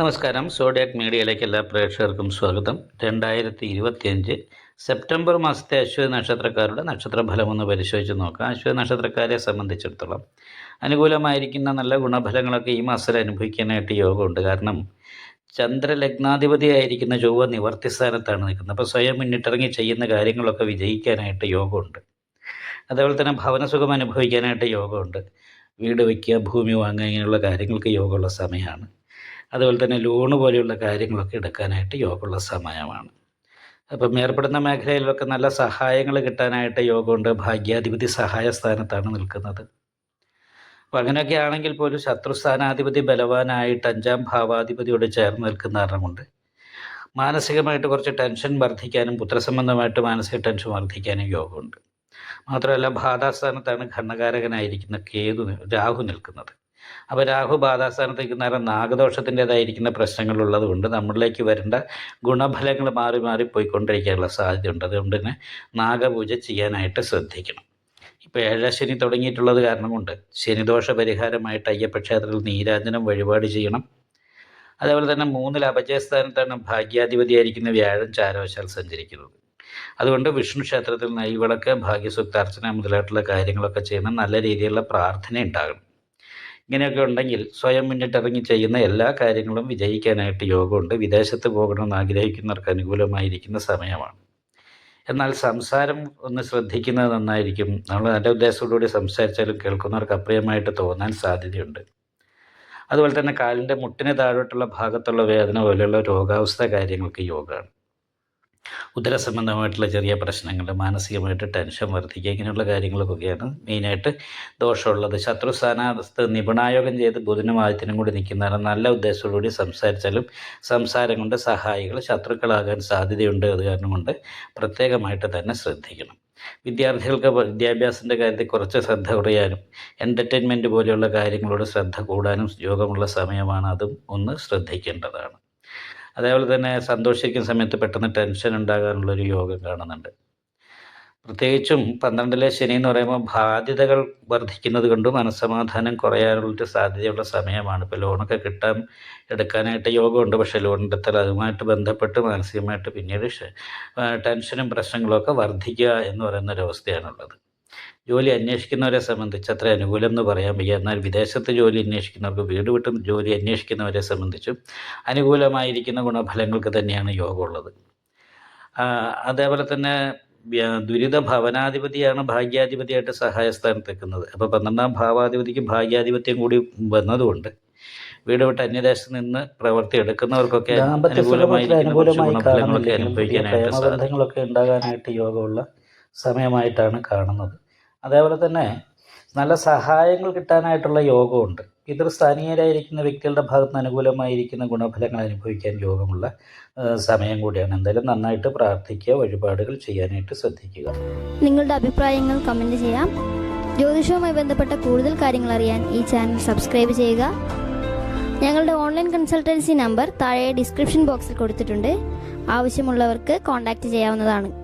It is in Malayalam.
നമസ്കാരം. സോഡിയാക് മീഡിയയിലേക്ക് എല്ലാ പ്രേക്ഷകർക്കും സ്വാഗതം. രണ്ടായിരത്തി ഇരുപത്തിയഞ്ച് സെപ്റ്റംബർ മാസത്തെ അശ്വതി നക്ഷത്രക്കാരുടെ നക്ഷത്രഫലം ഒന്ന് പരിശോധിച്ച് നോക്കാം. അശ്വതി നക്ഷത്രക്കാരെ സംബന്ധിച്ചിടത്തോളം അനുകൂലമായിരിക്കുന്ന നല്ല ഗുണഫലങ്ങളൊക്കെ ഈ മാസത്തിൽ അനുഭവിക്കാനായിട്ട് യോഗമുണ്ട്. കാരണം ചന്ദ്രലഗ്നാധിപതിയായിരിക്കുന്ന ചൊവ്വ നിവർത്തി സ്ഥാനത്താണ് നിൽക്കുന്നത്. അപ്പോൾ സ്വയം മുന്നിട്ടിറങ്ങി ചെയ്യുന്ന കാര്യങ്ങളൊക്കെ വിജയിക്കാനായിട്ട് യോഗമുണ്ട്. അതേപോലെ തന്നെ ഭവനസുഖം അനുഭവിക്കാനായിട്ട് യോഗമുണ്ട്. വീട് വയ്ക്കുക ഭൂമി വാങ്ങുക ഇങ്ങനെയുള്ള കാര്യങ്ങൾക്ക് യോഗമുള്ള സമയമാണ്. അതുപോലെ തന്നെ ലോണ് പോലെയുള്ള കാര്യങ്ങളൊക്കെ എടുക്കാനായിട്ട് യോഗമുള്ള സമയമാണ്. അപ്പം ഏർപ്പെടുന്ന മേഖലയിലൊക്കെ നല്ല സഹായങ്ങൾ കിട്ടാനായിട്ട് യോഗമുണ്ട് ഭാഗ്യാധിപതി സഹായ സ്ഥാനത്താണ് നിൽക്കുന്നത്. അപ്പം അങ്ങനെയൊക്കെ ആണെങ്കിൽ പോലും ശത്രുസ്ഥാനാധിപതി ബലവാനായിട്ട് അഞ്ചാം ഭാവാധിപതിയോട് ചേർന്ന് നിൽക്കുന്ന കാരണം കൊണ്ട് മാനസികമായിട്ട് കുറച്ച് ടെൻഷൻ വർദ്ധിക്കാനും പുത്രസംബന്ധമായിട്ട് മാനസിക ടെൻഷൻ വർദ്ധിക്കാനും യോഗമുണ്ട് മാത്രമല്ല ബാധാസ്ഥാനത്താണ് ഘണ്ണകാരകനായിരിക്കുന്ന കേതു രാഹു നിൽക്കുന്നത്. അപ്പോൾ രാഹു ബാധാസ്ഥാനത്തേക്ക് നേരെ നാഗദോഷത്തിന്റെതായിരിക്കുന്ന പ്രശ്നങ്ങളുള്ളത് കൊണ്ട് നമ്മളിലേക്ക് വരേണ്ട ഗുണഫലങ്ങൾ മാറി മാറി പോയിക്കൊണ്ടിരിക്കാനുള്ള സാധ്യതയുണ്ട്. അതുകൊണ്ട് തന്നെ നാഗപൂജ ചെയ്യാനായിട്ട് ശ്രദ്ധിക്കണം. ഇപ്പോൾ ഏഴശനി തുടങ്ങിയിട്ടുള്ളത് കാരണം കൊണ്ട് ശനിദോഷ പരിഹാരമായിട്ട് അയ്യപ്പ ക്ഷേത്രത്തിൽ നീരാജനം വഴിപാട് ചെയ്യണം. അതേപോലെ തന്നെ മൂന്നിൽ അപജയസ്ഥാനത്താണ് ഭാഗ്യാധിപതിയായിരിക്കുന്ന വ്യാഴം ചാരവശാൽ സഞ്ചരിക്കുന്നത്. അതുകൊണ്ട് വിഷ്ണു ക്ഷേത്രത്തിൽ നെയ്വിളക്ക് ഭാഗ്യസുക്താർച്ചന മുതലായിട്ടുള്ള കാര്യങ്ങളൊക്കെ ചെയ്യണം. നല്ല രീതിയിലുള്ള പ്രാർത്ഥന ഉണ്ടാകണം ഇങ്ങനെയൊക്കെ ഉണ്ടെങ്കിൽ സ്വയം മുന്നിട്ടിറങ്ങി ചെയ്യുന്ന എല്ലാ കാര്യങ്ങളും വിജയിക്കാനായിട്ട് യോഗമുണ്ട്. വിദേശത്ത് പോകണമെന്ന് ആഗ്രഹിക്കുന്നവർക്ക് അനുകൂലമായിരിക്കുന്ന സമയമാണ്. എന്നാൽ സംസാരം ഒന്ന് ശ്രദ്ധിക്കുന്നത് നന്നായിരിക്കും. നമ്മൾ നല്ല ഉദ്ദേശത്തോടുകൂടി സംസാരിച്ചാലും കേൾക്കുന്നവർക്ക് അപ്രിയമായിട്ട് തോന്നാൻ സാധ്യതയുണ്ട്. അതുപോലെ തന്നെ കാലിന്റെ മുട്ടിന് താഴോട്ടുള്ള ഭാഗത്തുള്ള വേദന പോലെയുള്ള രോഗാവസ്ഥ കാര്യങ്ങൾക്ക് യോഗമാണ്. ഉദരസംബന്ധമായിട്ടുള്ള ചെറിയ പ്രശ്നങ്ങൾ മാനസികമായിട്ട് ടെൻഷൻ വർദ്ധിക്കുക ഇങ്ങനെയുള്ള കാര്യങ്ങളൊക്കെയാണ് മെയിനായിട്ട് ദോഷമുള്ളത്. ശത്രു സ്ഥാനാർത്ഥ നിപുണായോഗം ചെയ്ത് ബുധനും ആദ്യത്തിനും കൂടി നിൽക്കുന്നതാണ് നല്ല ഉദ്ദേശത്തോടുകൂടി സംസാരിച്ചാലും സംസാരം കൊണ്ട് സഹായികൾ ശത്രുക്കളാകാൻ സാധ്യതയുണ്ട്. അത് കാരണം കൊണ്ട് പ്രത്യേകമായിട്ട് തന്നെ ശ്രദ്ധിക്കണം. വിദ്യാർത്ഥികൾക്ക് വിദ്യാഭ്യാസത്തിന്റെ കാര്യത്തിൽ കുറച്ച് ശ്രദ്ധ കുറയാനും എന്റർടൈൻമെന്റ് പോലെയുള്ള കാര്യങ്ങളോട് ശ്രദ്ധ കൂടാനും യോഗമുള്ള സമയമാണ്. അതും ഒന്ന് ശ്രദ്ധിക്കേണ്ടതാണ്. അതേപോലെ തന്നെ സന്തോഷിക്കുന്ന സമയത്ത് പെട്ടെന്ന് ടെൻഷൻ ഉണ്ടാകാനുള്ളൊരു യോഗം കാണുന്നുണ്ട്. പ്രത്യേകിച്ചും പന്ത്രണ്ടിലെ ശനി എന്ന് പറയുമ്പോൾ ബാധ്യതകൾ വർദ്ധിക്കുന്നത് കൊണ്ട് മനസ്സമാധാനം കുറയാനുള്ളൊരു സാധ്യതയുള്ള സമയമാണ്. ഇപ്പോൾ ലോണൊക്കെ കിട്ടാൻ എടുക്കാനായിട്ട് യോഗമുണ്ട്. പക്ഷേ ലോൺ എടുത്താൽ അതുമായിട്ട് ബന്ധപ്പെട്ട് മാനസികമായിട്ട് പിന്നീട് ടെൻഷനും പ്രശ്നങ്ങളൊക്കെ വർദ്ധിക്കുക എന്ന് പറയുന്ന ഒരവസ്ഥയാണുള്ളത് ജോലി അന്വേഷിക്കുന്നവരെ സംബന്ധിച്ച് അത്ര അനുകൂലം എന്ന് പറയാൻ വയ്യ. എന്നാൽ വിദേശത്ത് ജോലി അന്വേഷിക്കുന്നവർക്ക് വീട് വിട്ടും ജോലി അന്വേഷിക്കുന്നവരെ സംബന്ധിച്ചും അനുകൂലമായിരിക്കുന്ന ഗുണഫലങ്ങൾക്ക് തന്നെയാണ് യോഗമുള്ളത് ഉള്ളത് അതേപോലെ തന്നെ ദുരിത ഭവനാധിപതിയാണ് ഭാഗ്യാധിപതിയായിട്ട് സഹായസ്ഥാനത്ത് നിൽക്കുന്നത് അപ്പോൾ പന്ത്രണ്ടാം ഭാവാധിപതിക്ക് ഭാഗ്യാധിപത്യം കൂടി വന്നതുകൊണ്ട് വീട് വിട്ട് അന്യദേശത്ത് നിന്ന് പ്രവൃത്തി എടുക്കുന്നവർക്കൊക്കെ അനുകൂലമായിരിക്കുന്ന ഗുണഫലങ്ങളൊക്കെ അനുഭവിക്കാനായിട്ട് സാധിക്കും. ഉണ്ടാകാനായിട്ട് യോഗമുള്ള സമയമായിട്ടാണ് കാണുന്നത്. അതേപോലെ തന്നെ നല്ല സഹായങ്ങൾ കിട്ടാനായിട്ടുള്ള യോഗമുണ്ട് പിതൃസ്ഥാനീയരായിരിക്കുന്ന വ്യക്തികളുടെ ഭാഗത്ത് നിന്ന് അനുകൂലമായിരിക്കുന്ന ഗുണഫലങ്ങൾ അനുഭവിക്കാൻ യോഗമുള്ള സമയം കൂടിയാണ്. എന്തായാലും നന്നായിട്ട് പ്രാർത്ഥിക്കുക വഴിപാടുകൾ ചെയ്യാനായിട്ട് ശ്രദ്ധിക്കുക. നിങ്ങളുടെ അഭിപ്രായങ്ങൾ കമന്റ് ചെയ്യാം. ജ്യോതിഷവുമായി ബന്ധപ്പെട്ട കൂടുതൽ കാര്യങ്ങൾ അറിയാൻ ഈ ചാനൽ സബ്സ്ക്രൈബ് ചെയ്യുക. ഞങ്ങളുടെ ഓൺലൈൻ കൺസൾട്ടൻസി നമ്പർ താഴെ ഡിസ്ക്രിപ്ഷൻ ബോക്സിൽ കൊടുത്തിട്ടുണ്ട്. ആവശ്യമുള്ളവർക്ക് കോൺടാക്റ്റ് ചെയ്യാവുന്നതാണ്.